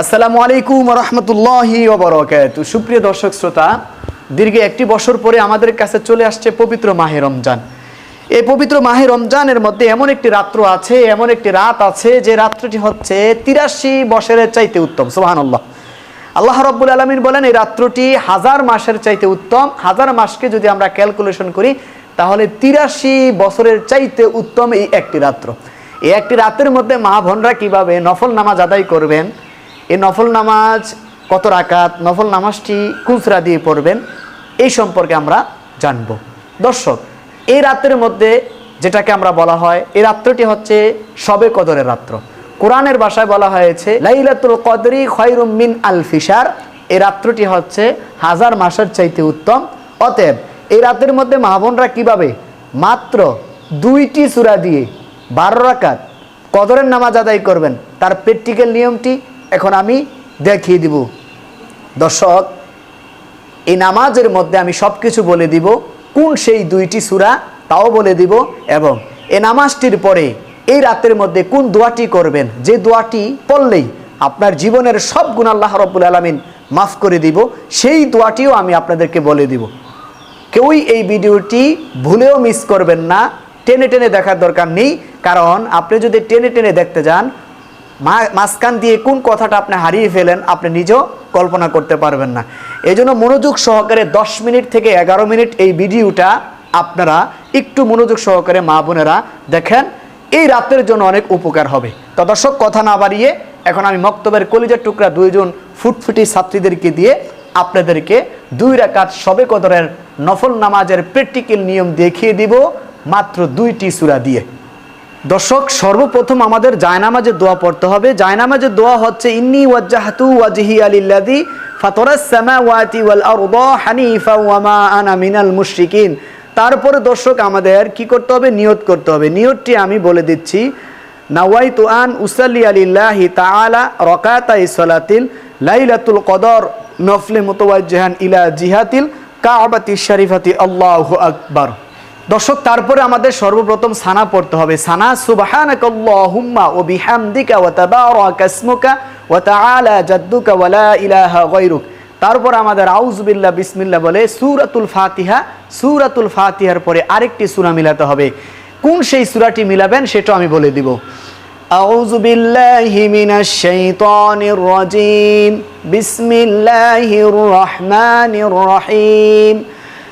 আসসালামু আলাইকুম রহমতুল্লাহি সুপ্রিয় দর্শক শ্রোতা, দীর্ঘ একটি বছর পরে আমাদের কাছে চলে আসছে পবিত্র মাহে রমজান। এই পবিত্র মাহে রমজানের মধ্যে এমন একটি রাত্র আছে, এমন একটি রাত আছে, যে রাত্রটি হচ্ছে তিরাশি বছরের চাইতে উত্তম, সুবহানাল্লাহ। আল্লাহ রব্বুল আলমিন বলেন, এই রাত্রটি হাজার মাসের চাইতে উত্তম। হাজার মাসকে যদি আমরা ক্যালকুলেশন করি, তাহলে তিরাশি বছরের চাইতে উত্তম এই একটি রাত্র। এই একটি রাতের মধ্যে মা বোনরা কীভাবে নফল নামাজ আদায় করবেন এই নফল নামাজ কত রাকাত, নফল নামাজটি খুচরা দিয়ে পড়বেন, এই সম্পর্কে আমরা জানব। দর্শক, এই রাত্রের মধ্যে যেটাকে আমরা বলা হয়, এই রাত্রটি হচ্ছে সবে কদরের রাত্র। কোরআনের ভাষায় বলা হয়েছে, লাইলাতুল কদরি খয়রুম মিন আল ফিসার এই রাত্রটি হচ্ছে হাজার মাসের চাইতে উত্তম। অতএব, এই রাতের মধ্যে মাহবনরা কীভাবে মাত্র দুইটি সুরা দিয়ে বারো রাকাত কদরের নামাজ আদায় করবেন, তার প্র্যাকটিক্যাল নিয়মটি এখন আমি দেখিয়ে দিব। দর্শক, এই নামাজের মধ্যে আমি সব কিছু বলে দিব। কোন সেই দুইটি সূরা, তাও বলে দিব এবং এই নামাজটির পরে এই রাতের মধ্যে কোন দোয়াটি করবেন? যে দোয়াটি পড়লেই আপনার জীবনের সব গুণ আল্লাহ রব্বুল আলমিন মাফ করে দিব, সেই দোয়াটিও আমি আপনাদেরকে বলে দিব। কেউই এই ভিডিওটি ভুলেও মিস করবেন না। টেনে টেনে দেখার দরকার নেই। কারণ আপনি যদি টেনে টেনে দেখতে যান মাঝখান দিয়ে কোন কথাটা আপনি হারিয়ে ফেলেন, আপনি নিজেও কল্পনা করতে পারবেন না। এই জন্য মনোযোগ সহকারে দশ মিনিট থেকে এগারো মিনিট এই ভিডিওটা আপনারা একটু মনোযোগ সহকারে মা বোনেরা দেখেন, এই রাতের জন্য অনেক উপকার হবে। তো দর্শক, কথা না বাড়িয়ে এখন আমি মক্তবের কলিজার টুকরা দুইজন ফুটফুটি ছাত্রীদেরকে দিয়ে আপনাদেরকে দুই রাকাত সবে কদরের নফল নামাজের প্র্যাকটিক্যাল নিয়ম দেখিয়ে দিব, মাত্র দুইটি সূরা দিয়ে। দর্শক, সর্বপ্রথম আমাদের জায়নামাজের দোয়া পড়তে হবে। জায়নামাজের দোয়া হচ্ছে, ইন্নি ওয়াজ্জাহাতু ওয়াজহি আলিল্লাযী ফাতারাস সামাওয়াতি ওয়াল আরদা হানিফা ওয়া মা আনা মিনাল মুশরিকিন। তারপরে দর্শক, আমাদের কি করতে হবে? নিয়ত করতে হবে। নিয়তটি আমি বলে দিচ্ছি, নাওয়াইতু আন উসাল্লি আলিল্লাহি তাআলা রাকাতাই সালাতিল লাইলাতুল কদর নফলে মুতাওয়াজ্জিহান ইলা জিহাতিল কাবাতি শরীফাতি আল্লাহু আকবার। দর্শক তারপরে আমাদের সর্বপ্রথম সানা পড়তে হবে সানা সুবহানাক আল্লাহুম্মা ওয়া বিহামদিকা ওয়া তাবারাকা ইসমুকা ওয়া তাআলা জাদ্দুকা ওয়া লা ইলাহা গায়রুক তারপর আমাদের আউযুবিল্লাহ বিসমিল্লাহ বলে সূরাতুল ফাতিহা সূরাতুল ফাতিহার পরে আরেকটি সূরা মিলাতে হবে কোন সেই সূরাটি মিলাবেন সেটা আমি বলে দিব أعوذ بالله من الشيطان الرجيم بسم الله الرحمن الرحيم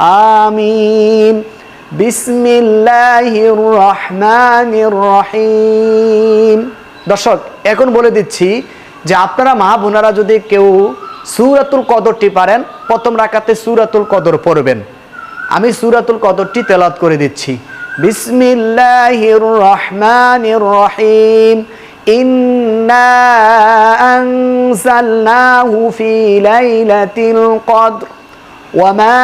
আমিন। বিসমিল্লাহির রহমানির রহিম। দর্শক, এখন বলে দিচ্ছি যে আপনারা মা বোনারা যদি কেউ সুরাতুল কদরটি পারেন, প্রথম রাখাতে সুরাতুল কদর পড়বেন। আমি সুরাতুল কদরটি তেলাত করে দিচ্ছি। বিসমিল্লাহির রহমানির রহিম। ইন্না আনসালনাহু ফি লাইলাতিল কদর। وما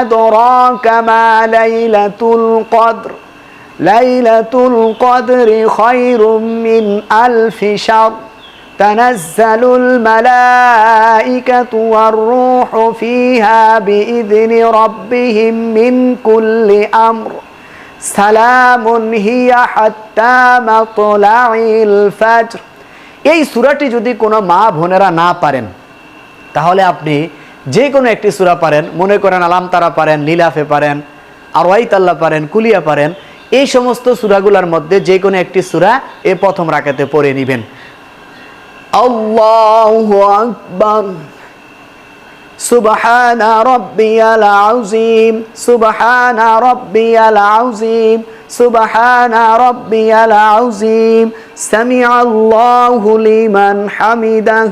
أدراك ما ليلة القدر ليلة القدر خير من ألف شهر تنزل الملائكة والروح فيها بإذن ربهم من كل أمر سلام هي حتى مطلع الفجر এই সূরাটি যদি কোনো মা বোনেরা না পারেন তাহলে আপনি যে কোনো একটি সুরা পারেন, মনে করেন আলাম তারা পারেন, নীলাফে পারেন আর আরওয়াইতাল্লা পারেন, কুলিয়া পারেন, এই সমস্ত সুরাগুলার মধ্যে যে কোনো একটি সুরা এ প্রথম রাখাতে পড়ে নেবেন। আল্লাহু আকবার। সুবহান রব্বিয়াল আউজিম সুবহান রব্বিয়াল আউজিম সুবহান রব্বিয়াল আউজিম সামিআল্লাহু লিমান হামিদাহ।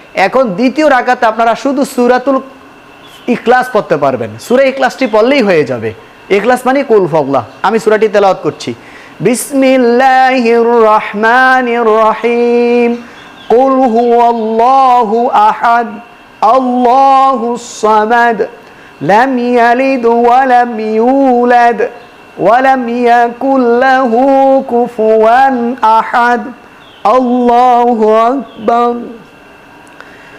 এখন দ্বিতীয় রাকাতে আপনারা শুধু সুরাতুল ইখলাস পড়তে পারবেন। সুরা ইখলাসটি পড়লেই হয়ে যাবে। ইখলাস মানে কুল ফগলা আমি সুরাটি তেলাওয়াত করছি। বিসমিল্লাহির রহমানির রহিম কুল হুয়াল্লাহু আহাদ। আল্লাহুস সামাদ। লাম ইয়ালিদ ওয়া লাম ইউলাদ। ওয়া লাম ইয়াকুল লাহু কুফুয়ান আহাদ। আল্লাহু আকবার।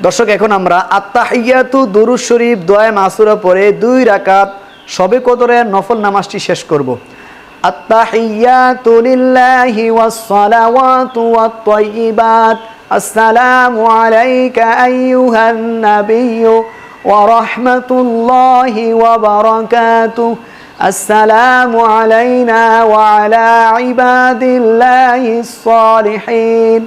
দর্শক এখন আমরা আত্মাহিয়াতু দুরুজ শরীফ দোয়া মাসুরা পরে দুই রাকাত সবে কদরের নফল নামাজটি শেষ করব আত্তাহিয়াতু লিল্লাহি ওয়াস সালাওয়াতু ওয়াত তাইয়িবাত আসসালামু আলাইকা আইয়ুহান নাবিয়্যু ওয়া রাহমাতুল্লাহি ওয়া বারাকাতুহু السلام علينا وعلى عباد الله الصالحين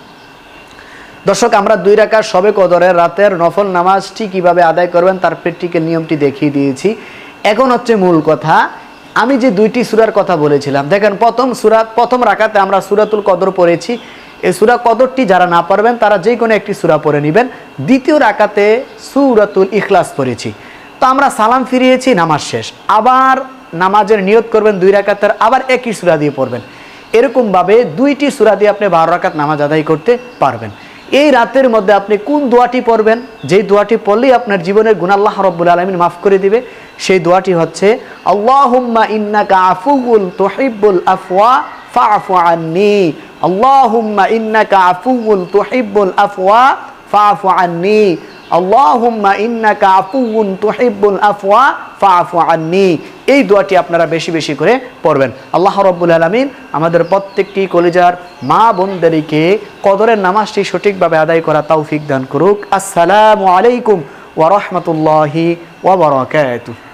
দর্শক, আমরা দুই রাকাত সবে কদরের রাতের নফল নামাজটি কীভাবে আদায় করবেন তার প্র্যাকটিক্যাল নিয়মটি দেখিয়ে দিয়েছি। এখন হচ্ছে মূল কথা, আমি যে দুইটি সুরার কথা বলেছিলাম, দেখেন প্রথম সুরা, প্রথম রাকাতে আমরা সুরাতুল কদর পড়েছি। এই সুরা কদরটি যারা না পারবেন তারা যে কোনো একটি সুরা পড়ে নেবেন। দ্বিতীয় রাকাতে সুরাতুল ইখলাস পড়েছি। তো আমরা সালাম ফিরিয়েছি, নামাজ শেষ। আবার নামাজের নিয়ত করবেন দুই রাকাতের, আবার একই সুরা দিয়ে পড়বেন। এরকমভাবে দুইটি সুরা দিয়ে আপনি বারো রাকাত নামাজ আদায় করতে পারবেন। এই রাতের মধ্যে আপনি কোন দোয়াটি পড়বেন? যেই দোয়াটি পড়লেই আপনার জীবনের গুণাল্লাহ রব্বুল আলমিন মাফ করে দিবে। সেই দোয়াটি হচ্ছে, আল্লাহুম্মা ইন্নাকা আফুউল তোহিবুল আফওয়া ফাআফু আন্নি। আল্লাহুম্মা ইন্নাকা আফুউল তোহিবুল আফওয়া ফাআফু আন্নি। আল্লাহুম্মা ইন্নাকা আফুউন তুহিব্বুল আফওয়া ফাআফু আননি। এই দোয়াটি আপনারা বেশি বেশি করে পড়বেন। আল্লাহ রব্বুল আলমিন আমাদের প্রত্যেকটি কলেজার মা বোনদেরকে কদরের নামাজটি সঠিকভাবে আদায় করা তৌফিক দান করুক। আসসালামু আলাইকুম ওয়া রাহমাতুল্লাহি ওয়া বারাকাতুহু।